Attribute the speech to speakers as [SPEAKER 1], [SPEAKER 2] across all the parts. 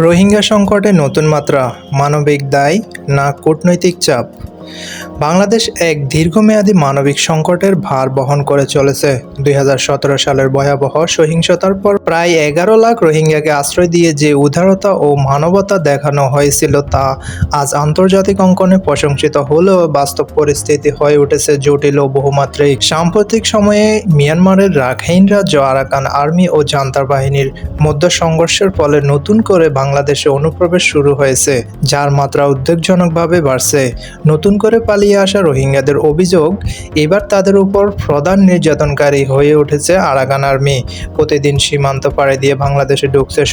[SPEAKER 1] রোহিঙ্গা সংকটে নতুন মাত্রা মানবিক দায় না কূটনৈতিক চাপ। বাংলাদেশ এক দীর্ঘমেয়াদী মানবিক সংকটের ভার বহন করে চলেছে। দুই হাজার সতেরো সালের ভয়াবহ সহিংসতার পর প্রায় এগারো লাখ রোহিঙ্গাকে আশ্রয় দিয়ে যে উদারতা ও মানবতা দেখানো হয়েছিল তা আজ আন্তর্জাতিক অঙ্কনে প্রশংসিত হলেও বাস্তব পরিস্থিতি হয়ে উঠেছে জটিল ও বহুমাত্রিক। সাম্প্রতিক সময়ে মিয়ানমারের রাখাইন রাজ্য, আরাকান আর্মি ও জান্তার বাহিনীর মধ্যে সংঘর্ষের ফলে নতুন করে বাংলাদেশে অনুপ্রবেশ শুরু হয়েছে, যার মাত্রা উদ্বেগজনকভাবে বাড়ছে। নতুন করে পালিয়ে আসা রোহিঙ্গাদের অভিযোগ, এবার তাদের উপর প্রধান নির্যাতনকারী হয়ে উঠেছে আরাকান আর্মি। প্রতিদিন সীমান্ত পাড়ে দিয়ে বাংলাদেশে ঢুকছে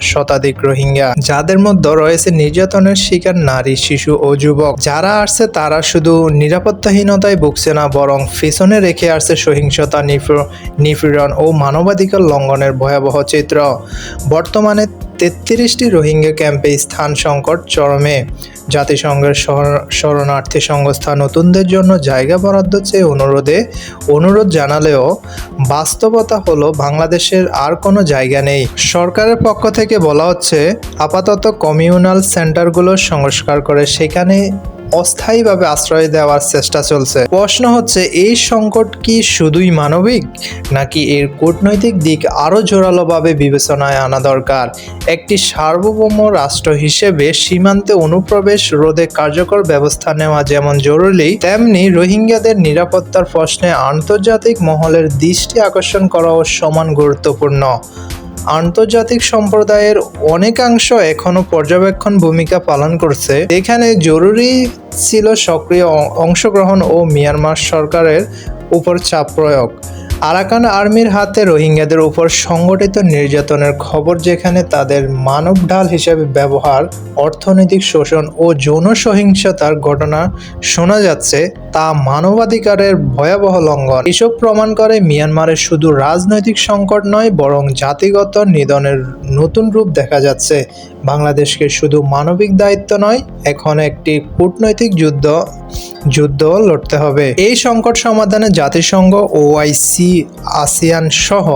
[SPEAKER 1] শতাধিক রোহিঙ্গা। যাদের মধ্যে রয়েছে নির্যাতনের শিকার নারী, শিশু ও যুবক। যারা আসছে তারা শুধু নিরাপত্তাহীনতায় ভুগছে না, বরং পেছনে রেখে আসছে সহিংসতা নিপীড়- নিপীড়ন ও মানবাধিকার লঙ্ঘনের ভয়াবহ চিত্র। বর্তমানে তেত্রিশটি রোহিঙ্গা ক্যাম্পে স্থান সংকট চরমে। জাতিসংঘের শরণার্থী সংস্থা নতুনদের জন্য জায়গা বরাদ্দ চেয়ে অনুরোধে, অনুরোধ জানালেও বাস্তবতা হলো বাংলাদেশের আর কোনো জায়গা নেই। সরকারের পক্ষ থেকে বলা হচ্ছে, আপাতত কমিউনাল সেন্টারগুলো সংস্কার করে সেখানে অস্থায়ীভাবে আশ্রয় দেওয়ার চেষ্টা চলছে। প্রশ্ন হচ্ছে, এই সংকট কি শুধুই মানবিক, নাকি এর কূটনৈতিক দিক আরও জোরালোভাবে বিবেচনায় আনা দরকার? একটি সার্বভৌম রাষ্ট্র হিসেবে সীমান্তে অনুপ্রবেশ রোধে কার্যকর ব্যবস্থা নেওয়া যেমন জরুরি, তেমনি রোহিঙ্গাদের নিরাপত্তার প্রশ্নে আন্তর্জাতিক মহলের দৃষ্টি আকর্ষণ করাও সমান গুরুত্বপূর্ণ। আন্তর্জাতিক সম্প্রদায়ের অনেকাংশ এখনও পর্যবেক্ষণ ভূমিকা পালন করছে। এখানে জরুরি ছিল সক্রিয় অংশগ্রহণ ও মিয়ানমার সরকারের উপর চাপ প্রয়োগ। আরাকান আর্মির হাতে রোহিঙ্গাদের উপর সংগঠিত নির্যাতনের খবর যেখানে তাদের মানব ঢাল হিসেবে ব্যবহার, অর্থনৈতিক শোষণ ও যৌন সহিংসতার ঘটনা শোনা যাচ্ছে, তা মানবাধিকারের ভয়াবহ লঙ্ঘন। এসব প্রমাণ করে মিয়ানমারের শুধু রাজনৈতিক সংকট নয়, বরং জাতিগত নিধনের নতুন রূপ দেখা যাচ্ছে। বাংলাদেশকে শুধু মানবিক দায়িত্ব নয়, এখন একটি কূটনৈতিক যুদ্ধ যুদ্ধ লড়তে হবে। এই সংকট সমাধানে জাতিসংঘ ওআইসি আসিয়ান সহ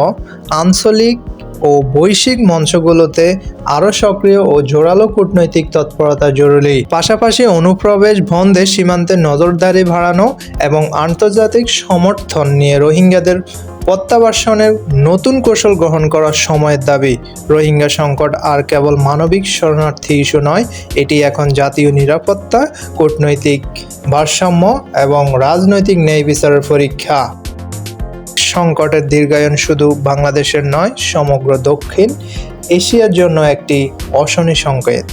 [SPEAKER 1] আঞ্চলিক ও বৈশ্বিক মঞ্চগুলোতে আরও সক্রিয় ও জোরালো কূটনৈতিক তৎপরতা জরুরি। পাশাপাশি অনুপ্রবেশ বন্ধে সীমান্তে নজরদারি বাড়ানো এবং আন্তর্জাতিক সমর্থন নিয়ে রোহিঙ্গাদের প্রত্যাবাসনের নতুন কৌশল গ্রহণ করার সময়ের দাবি, রোহিঙ্গা সংকট আর কেবল মানবিক শরণার্থী ইস্যু নয়, এটি এখন জাতীয় নিরাপত্তা, কূটনৈতিক ভারসাম্য এবং রাজনৈতিক ন্যায় বিচারের পরীক্ষা। সংকটের দীর্ঘায়ন শুধু বাংলাদেশের নয়, সমগ্র দক্ষিণ এশিয়ার জন্য একটি অশনি সংকেত।